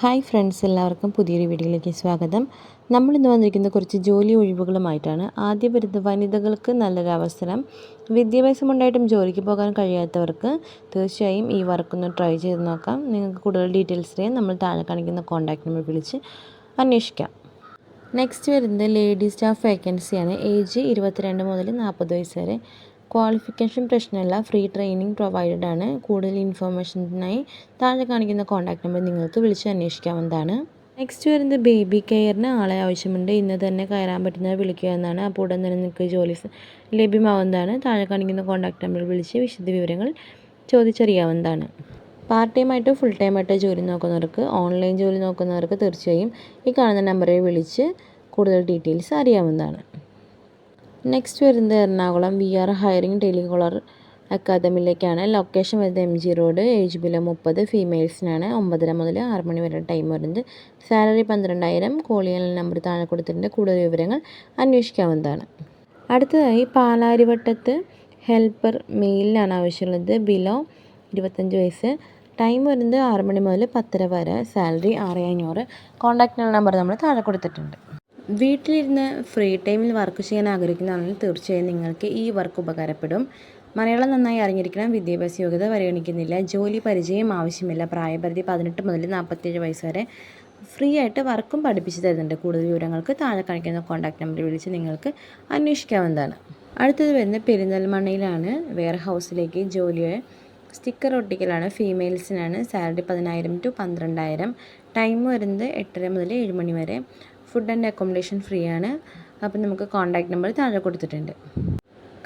Hi friends എല്ലാവർക്കും പുതിയൊരു വീഡിയോയിലേക്ക് സ്വാഗതം. നമ്മളിന്ന് വന്നിരിക്കുന്ന കുറച്ച് ജോലി ഒഴിവുകളുമായിട്ടാണ് ആദ്യം വരുന്നത് വനിതകൾക്ക് നല്ലൊരു അവസരം വിദ്യാഭ്യാസമുണ്ടായിട്ടും ജോലിക്ക് പോകാൻ കഴിയാത്തവർക്ക് തീർച്ചയായും ഈ വർക്കൊന്ന് ട്രൈ ചെയ്ത് നോക്കാം. നിങ്ങൾക്ക് കൂടുതൽ ഡീറ്റെയിൽസ് അറിയാം നമ്മൾ താഴെ കാണിക്കുന്ന കോൺടാക്ട് നമ്പർ വിളിച്ച് അന്വേഷിക്കാം. നെക്സ്റ്റ് വരുന്നത് ലേഡീസ് സ്റ്റാഫ് വേക്കൻസിയാണ് ഏജ് ഇരുപത്തിരണ്ട് മുതൽ നാൽപ്പത് വയസ്സ് വരെ. ക്വാളിഫിക്കേഷൻ പ്രശ്നമല്ല ഫ്രീ ട്രെയിനിങ് പ്രൊവൈഡഡ് ആണ്. കൂടുതൽ ഇൻഫർമേഷനായി താഴെ കാണിക്കുന്ന കോൺടാക്ട് നമ്പർ നിങ്ങൾക്ക് വിളിച്ച് അന്വേഷിക്കാവുന്നതാണ്. നെക്സ്റ്റ് വരുന്നത് ബേബി കെയറിന് ആളെ ആവശ്യമുണ്ട്. ഇന്ന് തന്നെ കയറാൻ പറ്റുന്നത് വിളിക്കുക എന്നാണ്. അപ്പോൾ ഉടൻ തന്നെ നിങ്ങൾക്ക് ജോലി ലഭ്യമാവുന്നതാണ്. താഴെ കാണിക്കുന്ന കോൺടാക്ട് നമ്പറിൽ വിളിച്ച് വിശദ വിവരങ്ങൾ ചോദിച്ചറിയാവുന്നതാണ്. പാർട്ട് ടൈം ആയിട്ടോ ഫുൾ ടൈം ആയിട്ടോ ജോലി നോക്കുന്നവർക്ക് ഓൺലൈൻ ജോലി നോക്കുന്നവർക്ക് തീർച്ചയായും ഈ കാണുന്ന നമ്പറിൽ വിളിച്ച് കൂടുതൽ ഡീറ്റെയിൽസ് അറിയാവുന്നതാണ്. നെക്സ്റ്റ് വരുന്നത് Ernakulam. We are hiring telecaller അക്കാദമിയിലേക്കാണ് location വരുന്നത് M G road age below മുപ്പത്. ഫീമെയിൽസിനാണ് ഒമ്പതര മുതൽ ആറ് മണി വരെ ടൈം വരുന്നത്. സാലറി പന്ത്രണ്ടായിരം. കോളിയൽ നമ്പർ താഴെ കൊടുത്തിട്ടുണ്ട്. കൂടുതൽ വിവരങ്ങൾ അന്വേഷിക്കാവുന്നതാണ്. അടുത്തതായി പാലാരിവട്ടത്ത് ഹെൽപ്പർ മെയിലിനാണ് ആവശ്യമുള്ളത്. ബിലോ ഇരുപത്തഞ്ച് വയസ്സ്. ടൈം വരുന്നത് ആറ് മണി മുതൽ പത്തര വരെ. സാലറി ആറ് അഞ്ഞൂറ്. കോൺടാക്ട് നമ്പർ നമ്മൾ താഴെ കൊടുത്തിട്ടുണ്ട്. വീട്ടിലിരുന്ന് ഫ്രീ ടൈമിൽ വർക്ക് ചെയ്യാൻ ആഗ്രഹിക്കുന്നതാണെങ്കിൽ തീർച്ചയായും നിങ്ങൾക്ക് ഈ വർക്ക് ഉപകാരപ്പെടും. മലയാളം നന്നായി അറിഞ്ഞിരിക്കണം വിദ്യാഭ്യാസ യോഗ്യത പരിഗണിക്കുന്നില്ല ജോലി പരിചയം ആവശ്യമില്ല പ്രായപരിധി പതിനെട്ട് മുതൽ നാൽപ്പത്തേഴ് വയസ്സ് വരെ ഫ്രീ ആയിട്ട് വർക്കും പഠിപ്പിച്ച് തരുന്നുണ്ട്. കൂടുതൽ വിവരങ്ങൾക്ക് താഴെ കാണിക്കുന്ന കോൺടാക്ട് നമ്പറിൽ വിളിച്ച് നിങ്ങൾക്ക് അന്വേഷിക്കാവുന്നതാണ്. അടുത്തത് വരുന്ന പെരിന്തൽമണ്ണയിലാണ്. വെയർ ഹൗസിലേക്ക് ജോലിയെ സ്റ്റിക്കർ ഒട്ടിക്കലാണ് ഫീമെയിൽസിനാണ് സാലറി പതിനായിരം ടു പന്ത്രണ്ടായിരം. ടൈം വരുന്നത് എട്ടര മുതൽ ഏഴ് മണി വരെ. ഫുഡ് ആൻഡ് അക്കോമഡേഷൻ ഫ്രീ ആണ്. അപ്പം നമുക്ക് കോൺടാക്ട് നമ്പർ താഴെ കൊടുത്തിട്ടുണ്ട്.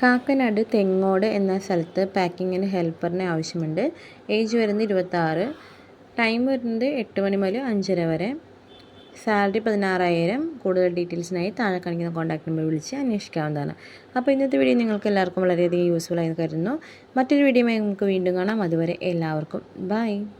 കാക്കനാട് തെങ്ങോട് എന്ന സ്ഥലത്ത് പാക്കിങ്ങിന് ഹെൽപ്പറിനെ ആവശ്യമുണ്ട്. ഏജ് വരുന്നത് ഇരുപത്താറ്. ടൈം വരുന്നത് എട്ട് മണി മുതൽ അഞ്ചര വരെ. സാലറി പതിനാറായിരം. കൂടുതൽ ഡീറ്റെയിൽസിനായി താഴെ കാണിക്കുന്ന കോൺടാക്ട് നമ്പർ വിളിച്ച് അന്വേഷിക്കാവുന്നതാണ്. അപ്പോൾ ഇന്നത്തെ വീഡിയോ നിങ്ങൾക്ക് എല്ലാവർക്കും വളരെയധികം യൂസ്ഫുൾ ആയി കരുതുന്നു. മറ്റൊരു വീഡിയോയുമായി നമുക്ക് വീണ്ടും കാണാം. അതുവരെ എല്ലാവർക്കും ബൈ